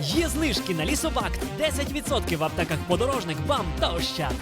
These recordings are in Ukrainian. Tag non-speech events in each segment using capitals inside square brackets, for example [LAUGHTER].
Є знижки на лісобакт 10% в аптеках подорожник, бам та ощад.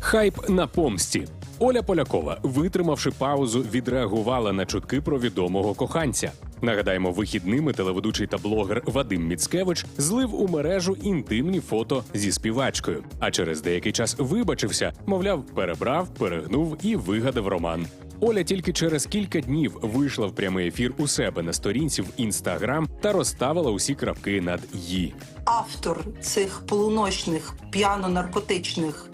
Хайп на помсті. Оля Полякова, витримавши паузу, відреагувала на чутки про відомого коханця. Нагадаємо, вихідними телеведучий та блогер Вадим Міцкевич злив у мережу інтимні фото зі співачкою. А через деякий час вибачився, мовляв, перебрав, перегнув і вигадав роман. Оля тільки через кілька днів вийшла в прямий ефір у себе на сторінці в інстаграм та розставила усі крапки над «і». автор цих полуночних п'яно-наркотичних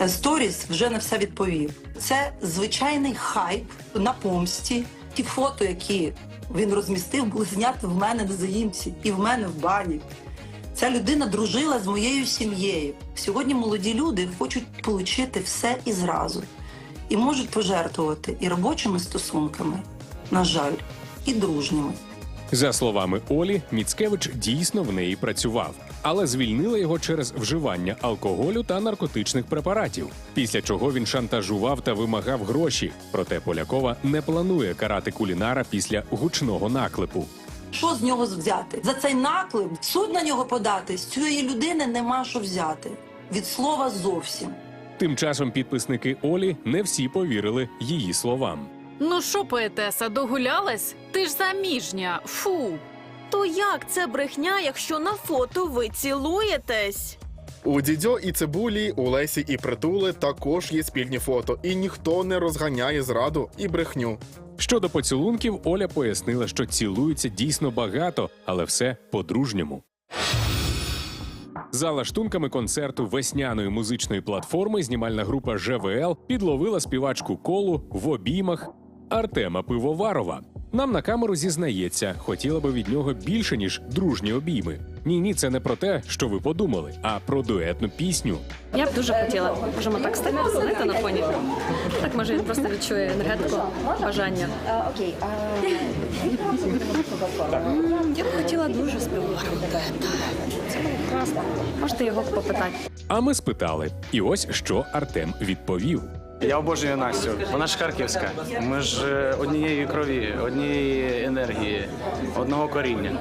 е, сторіс вже на все відповів. Це звичайний хайп на помсті. Ті фото, які він розмістив, були в мене на заїмці і в мене в бані. Ця людина дружила з моєю сім'єю. Сьогодні молоді люди хочуть отримати все і зразу. І можуть пожертвувати і робочими стосунками, на жаль, і дружніми. За словами Олі, Міцкевич дійсно в неї працював, але звільнила його через вживання алкоголю та наркотичних препаратів. Після чого він шантажував та вимагав гроші. Проте Полякова не планує карати кулінара після гучного наклепу. Що з нього взяти? За цей наклеп суд на нього подати з цієї людини нема що взяти. Від слова зовсім. Тим часом підписники Олі не всі повірили її словам. Ну що, поетеса, догулялась? Ти ж заміжня. Фу. То як це брехня, якщо на фото ви цілуєтесь? У дідьо і цибулі, у Лесі і притули також є спільні фото, і ніхто не розганяє зраду і брехню. Щодо поцілунків, Оля пояснила, що цілуються дійсно багато, але все по-дружньому. За лаштунками концерту весняної музичної платформи знімальна група ЖВЛ підловила співачку колу в обіймах Артема Пивоварова. Нам на камеру зізнається, хотіла би від нього більше ніж дружні обійми. Ні, ні, це не про те, що ви подумали, а про дуетну пісню. Я б дуже хотіла, можемо так стати, знаєте, на фоні. Так може він просто відчує енергетику бажання. Окей, Я б хотіла дуже співати. Це було класно. Можете його попитати. А ми спитали, і ось що Артем відповів. Я обожнюю Настю. Вона ж харківська. Ми ж е, однієї крові, однієї енергії, одного коріння.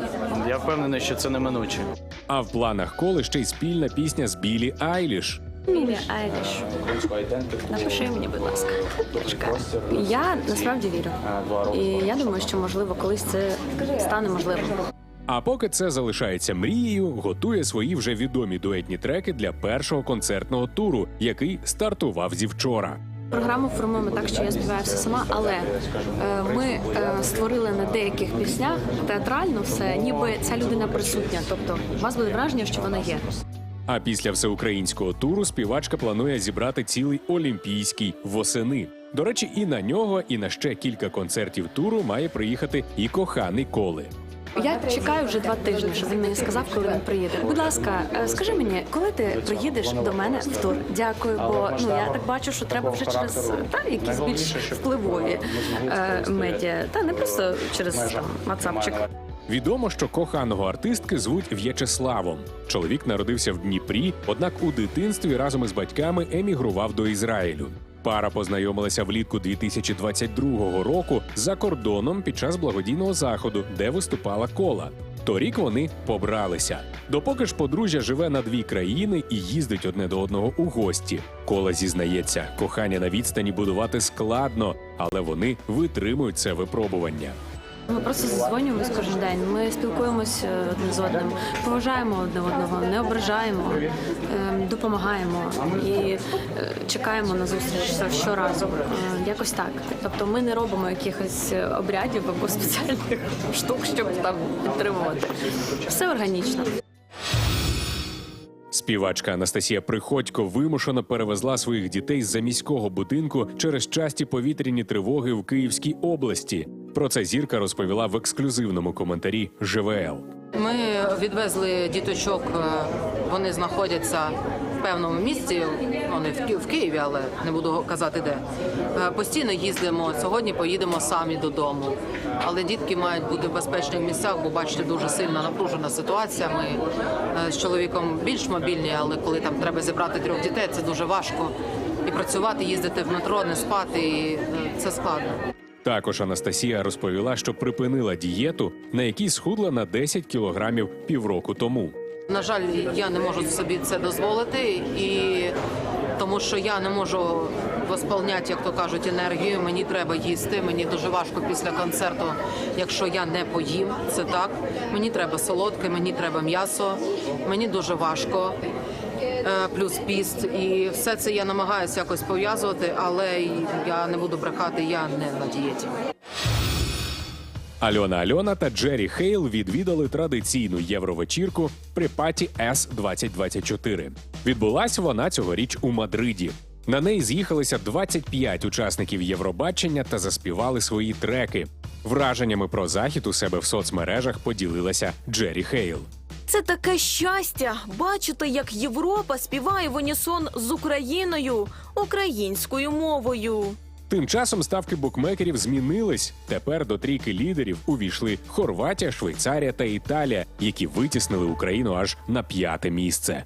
Я впевнений, що це неминуче. А в планах коли ще й спільна пісня з Білі Айліш. Мілі Айліш. Напиши мені, будь ласка. Я насправді вірю. І я думаю, що можливо колись це стане можливим. А поки це залишається мрією, готує свої вже відомі дуетні треки для першого концертного туру, який стартував зі вчора. Програму формуємо так, що я співаю все сама, але е, ми е, створили на деяких піснях театрально все, ніби ця людина присутня. Тобто у вас буде враження, що вона є. А після всеукраїнського туру співачка планує зібрати цілий олімпійський восени. До речі, і на нього, і на ще кілька концертів туру має приїхати і коханий коли. Я чекаю вже два тижні, щоб він мені сказав, коли він приїде. Будь ласка, е, скажи мені, коли ти приїдеш до мене в тур? Дякую, бо ну я так бачу, що треба вже через та якісь більш впливові е, медіа, та не просто через там ватсапчик. Відомо, що коханого артистки звуть В'ячеславом. Чоловік народився в Дніпрі, однак у дитинстві разом із батьками емігрував до Ізраїлю. Пара познайомилася влітку 2022 року за кордоном під час благодійного заходу, де виступала кола. Торік вони побралися. Допоки ж подружжя живе на дві країни і їздить одне до одного у гості. Кола зізнається, кохання на відстані будувати складно, але вони витримують це випробування. Ми просто зазвонюємось кожен день. Ми спілкуємось е, одне з одним, поважаємо одне одного, не ображаємо, ем, допомагаємо і е, чекаємо на зустріч щоразу. Е, Якось так. Тобто ми не робимо якихось обрядів або [LAUGHS] спеціальних штук, щоб там підтримувати. Все органічно. Співачка Анастасія Приходько вимушено перевезла своїх дітей з заміського будинку через часті повітряні тривоги в Київській області. Про це зірка розповіла в ексклюзивному коментарі ЖВЛ. Ми відвезли діточок. е, Вони знаходяться в певному місці. Вони в Києві, але не буду казати де. Е, Постійно їздимо. Сьогодні поїдемо самі додому. Але дітки мають бути в безпечних місцях, бо бачите, дуже сильно напружена ситуація. Ми е, з чоловіком більш мобільні, але коли там треба зібрати трьох дітей, це дуже важко. і працювати, їздити в метро, не спати. І це складно. Також Анастасія розповіла, що припинила дієту, на якій схудла на 10 кілограмів півроку тому. На жаль, я не можу собі це дозволити, і тому що я не можу восполняти, як то кажуть, енергію. Мені треба їсти. Мені дуже важко після концерту, якщо я не поїм. Це так. Мені треба солодке, мені треба м'ясо. Мені дуже важко. Е, Плюс піст, і все це я намагаюся якось пов'язувати, але я не буду брехати, я не на дієті. Альона Альона та Джері Хейл відвідали традиційну євровечірку при паті С 2024 Відбулась вона цьогоріч у Мадриді. На неї з'їхалися 25 учасників Євробачення та заспівали свої треки. Враженнями про захід у себе в соцмережах поділилася Джері Хейл. Це таке щастя бачити, як Європа співає в унісон з Україною українською мовою. Тим часом ставки букмекерів змінились. Тепер до трійки лідерів увійшли Хорватія, Швейцарія та Італія, які витіснили Україну аж на п'яте місце.